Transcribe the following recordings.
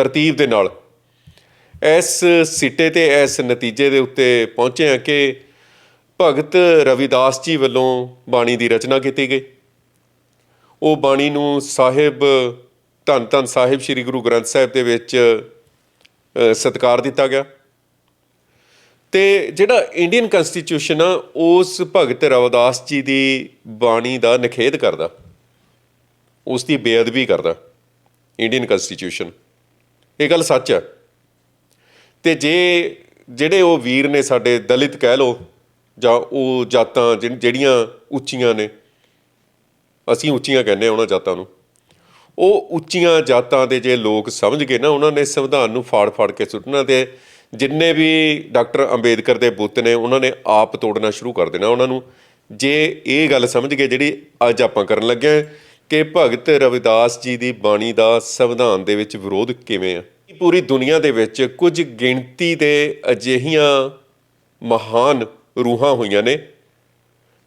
ਤਰਤੀਬ ਦੇ ਨਾਲ। ਇਸ ਸਿੱਟੇ ਤੇ ਇਸ ਨਤੀਜੇ ਦੇ ਉੱਤੇ ਪਹੁੰਚੇ ਹਾਂ ਕਿ ਭਗਤ ਰਵਿਦਾਸ ਜੀ ਵੱਲੋਂ ਬਾਣੀ ਦੀ ਰਚਨਾ ਕੀਤੀ ਗਈ। ਉਹ ਬਾਣੀ ਨੂੰ ਸਾਹਿਬ ਧੰਨ ਧੰਨ ਸਾਹਿਬ ਸ੍ਰੀ ਗੁਰੂ ਗ੍ਰੰਥ ਸਾਹਿਬ ਦੇ ਵਿੱਚ ਅ, ਸਤਿਕਾਰ ਦਿੱਤਾ ਗਿਆ। ਤੇ ਜਿਹੜਾ ਇੰਡੀਅਨ ਕਨਸਟੀਟਿਊਸ਼ਨ ਆ ਉਸ ਭਗਤ ਰਵਿਦਾਸ ਜੀ ਦੀ ਬਾਣੀ ਦਾ ਨਿਖੇਧ ਕਰਦਾ। ਉਸ ਦੀ ਬੇਅਦਬੀ ਕਰਦਾ। Indian constitution. ਇਹ ਗੱਲ ਸੱਚ ਹੈ। ਤੇ ਜੇ ਜਿਹੜੇ ਉਹ ਵੀਰ ਨੇ ਸਾਡੇ ਦਲਿਤ ਕਹਿ ਲੋ ਜਾਂ ਉਹ ਜਾਤਾਂ ਜਿਹ- ਜਿਹੜੀਆਂ ਉੱਚੀਆਂ ਨੇ, ਅਸੀਂ ਉੱਚੀਆਂ ਕਹਿੰਦੇ ਹਾਂ ਉਹਨਾਂ ਜਾਤਾਂ ਨੂੰ। ਉਹ ਉੱਚੀਆਂ ਜਾਤਾਂ ਦੇ ਜੇ ਲੋਕ ਸਮਝ ਗਏ ਨਾ, ਉਹਨਾਂ ਨੇ ਸੰਵਿਧਾਨ ਨੂੰ ਫਾੜ-ਫਾੜ ਕੇ ਸੁੱਟਣਾ ਤੇ ਜਿੰਨੇ ਵੀ ਡਾਕਟਰ ਅੰਬੇਦਕਰ ਦੇ ਬੁੱਤ ਨੇ, ਉਹਨਾਂ ਨੇ ਆਪ ਤੋੜਨਾ ਸ਼ੁਰੂ ਕਰ ਦੇਣਾ ਉਹਨਾਂ ਨੂੰ। ਜੇ ਇਹ ਗੱਲ ਸਮਝ ਗਏ ਜਿਹੜੀ ਅੱਜ ਆਪਾਂ ਕਰਨ ਲੱਗੇ ਕਿ ਭਗਤ ਰਵਿਦਾਸ ਜੀ ਦੀ ਬਾਣੀ ਦਾ ਸੰਵਿਧਾਨ ਦੇ ਵਿੱਚ ਵਿਰੋਧ ਕਿਵੇਂ ਆ? ਪੂਰੀ ਦੁਨੀਆ ਦੇ ਵਿੱਚ ਕੁਝ ਗਿਣਤੀ ਦੇ ਅਜਿਹੀਆਂ ਮਹਾਨ ਰੂਹਾਂ ਹੋਈਆਂ ਨੇ,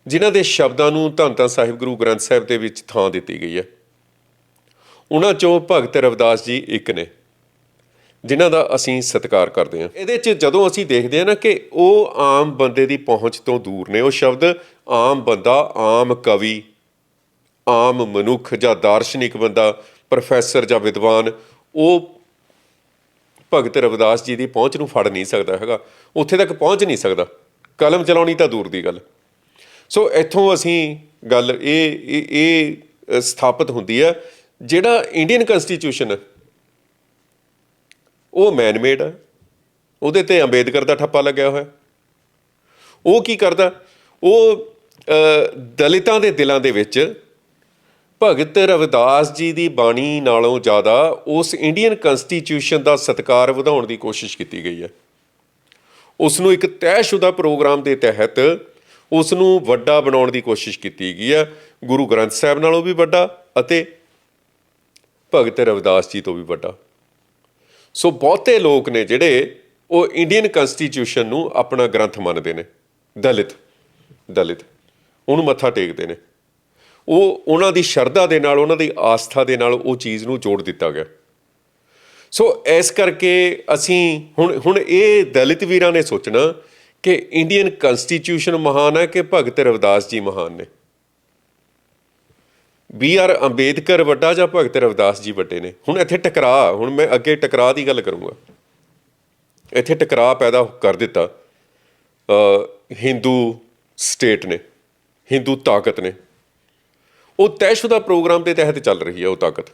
ਜਿਨ੍ਹਾਂ ਦੇ ਸ਼ਬਦਾਂ ਨੂੰ ਧੰਨ ਧੰਨ ਸਾਹਿਬ ਗੁਰੂ ਗ੍ਰੰਥ ਸਾਹਿਬ ਦੇ ਵਿੱਚ ਥਾਂ ਦਿੱਤੀ ਗਈ ਹੈ? ਉਹਨਾਂ ਚੋਂ ਭਗਤ ਰਵਿਦਾਸ ਜੀ ਇੱਕ ਨੇ, ਜਿਨ੍ਹਾਂ ਦਾ ਅਸੀਂ ਸਤਿਕਾਰ ਕਰਦੇ ਹਾਂ। ਇਹਦੇ 'ਚ ਜਦੋਂ ਅਸੀਂ ਦੇਖਦੇ ਹਾਂ ਨਾ ਕਿ ਉਹ ਆਮ ਬੰਦੇ ਦੀ ਪਹੁੰਚ ਤੋਂ ਦੂਰ ਨੇ, ਉਹ ਸ਼ਬਦ ਆਮ ਬੰਦਾ, ਆਮ ਕਵੀ ਆਮ ਮਨੁੱਖ ਜਾਂ ਦਾਰਸ਼ਨਿਕ ਬੰਦਾ, ਪ੍ਰੋਫੈਸਰ ਜਾਂ ਵਿਦਵਾਨ, ਉਹ ਭਗਤ ਰਵਿਦਾਸ ਜੀ ਦੀ ਪਹੁੰਚ ਨੂੰ ਫੜ ਨਹੀਂ ਸਕਦਾ ਹੈਗਾ। ਉੱਥੇ ਤੱਕ ਪਹੁੰਚ ਨਹੀਂ ਸਕਦਾ। ਕਲਮ ਚਲਾਉਣੀ ਤਾਂ ਦੂਰ ਦੀ ਗੱਲ। ਸੋ ਇੱਥੋਂ ਅਸੀਂ ਗੱਲ, ਇਹ, ਇਹ- ਸਥਾਪਿਤ ਹੁੰਦੀ ਹੈ, ਜਿਹੜਾ ਇੰਡੀਅਨ ਕਨਸਟੀਟਿਊਸ਼ਨ ਉਹ ਮੈਨ ਮੇਡ ਹੈ। ਉਹਦੇ ਤੇ ਅੰਬੇਦਕਰ ਦਾ ਠੱਪਾ ਲੱਗਿਆ ਹੋਇਆ। ਉਹ ਕੀ ਕਰਦਾ? ਉਹ ਦਲਿਤਾਂ ਦੇ ਦਿਲਾਂ ਦੇ ਵਿੱਚ ਭਗਤ ਰਵਿਦਾਸ ਜੀ ਦੀ ਬਾਣੀ ਨਾਲੋਂ ਜ਼ਿਆਦਾ ਉਸ ਇੰਡੀਅਨ ਕਨਸਟੀਟਿਊਸ਼ਨ ਦਾ ਸਤਿਕਾਰ ਵਧਾਉਣ ਦੀ ਕੋਸ਼ਿਸ਼ ਕੀਤੀ ਗਈ ਹੈ। ਉਸ ਨੂੰ ਇੱਕ ਤੈਅਸ਼ੁਦਾ ਪ੍ਰੋਗਰਾਮ ਦੇ ਤਹਿਤ ਉਸ ਨੂੰ ਵੱਡਾ ਬਣਾਉਣ ਦੀ ਕੋਸ਼ਿਸ਼ ਕੀਤੀ ਗਈ ਹੈ। ਗੁਰੂ ਗ੍ਰੰਥ ਸਾਹਿਬ ਨਾਲੋਂ ਵੀ ਵੱਡਾ ਅਤੇ ਭਗਤ ਰਵਿਦਾਸ ਜੀ ਤੋਂ ਵੀ ਵੱਡਾ। ਸੋ ਬਹੁਤੇ ਲੋਕ ਨੇ ਜਿਹੜੇ ਉਹ ਇੰਡੀਅਨ ਕਨਸਟੀਟਿਊਸ਼ਨ ਨੂੰ ਆਪਣਾ ਗ੍ਰੰਥ ਮੰਨਦੇ ਨੇ। ਦਲਿਤ ਦਲਿਤ, ਉਹਨੂੰ ਮੱਥਾ ਟੇਕਦੇ ਨੇ। ਉਹ ਉਹਨਾਂ ਦੀ ਸ਼ਰਧਾ ਦੇ ਨਾਲ, ਉਹਨਾਂ ਦੀ ਆਸਥਾ ਦੇ ਨਾਲ ਉਹ ਚੀਜ਼ ਨੂੰ ਜੋੜ ਦਿੱਤਾ ਗਿਆ। ਸੋ ਇਸ ਕਰਕੇ ਅਸੀਂ ਹੁਣ ਹੁਣ ਇਹ ਦਲਿਤ ਵੀਰਾਂ ਨੇ ਸੋਚਣਾ ਕਿ ਇੰਡੀਅਨ ਕਨਸਟੀਟਿਊਸ਼ਨ ਮਹਾਨ ਹੈ ਕਿ ਭਗਤ ਰਵਿਦਾਸ ਜੀ ਮਹਾਨ ਨੇ। ਬੀ ਆਰ ਅੰਬੇਦਕਰ ਵੱਡਾ ਜਾਂ ਭਗਤ ਰਵਿਦਾਸ ਜੀ ਵੱਡੇ ਨੇ? ਹੁਣ ਇੱਥੇ ਟਕਰਾਅ ਹੁਣ ਮੈਂ ਅੱਗੇ ਟਕਰਾਅ ਦੀ ਗੱਲ ਕਰੂੰਗਾ। ਇੱਥੇ ਟਕਰਾਅ ਪੈਦਾ ਕਰ ਦਿੱਤਾ ਹਿੰਦੂ ਸਟੇਟ ਨੇ, ਹਿੰਦੂ ਤਾਕਤ ਨੇ। ਉਹ ਤੈਅਸ਼ੁਦਾ ਪ੍ਰੋਗਰਾਮ ਦੇ ਤਹਿਤ ਚੱਲ ਰਹੀ ਹੈ ਉਹ ਤਾਕਤ।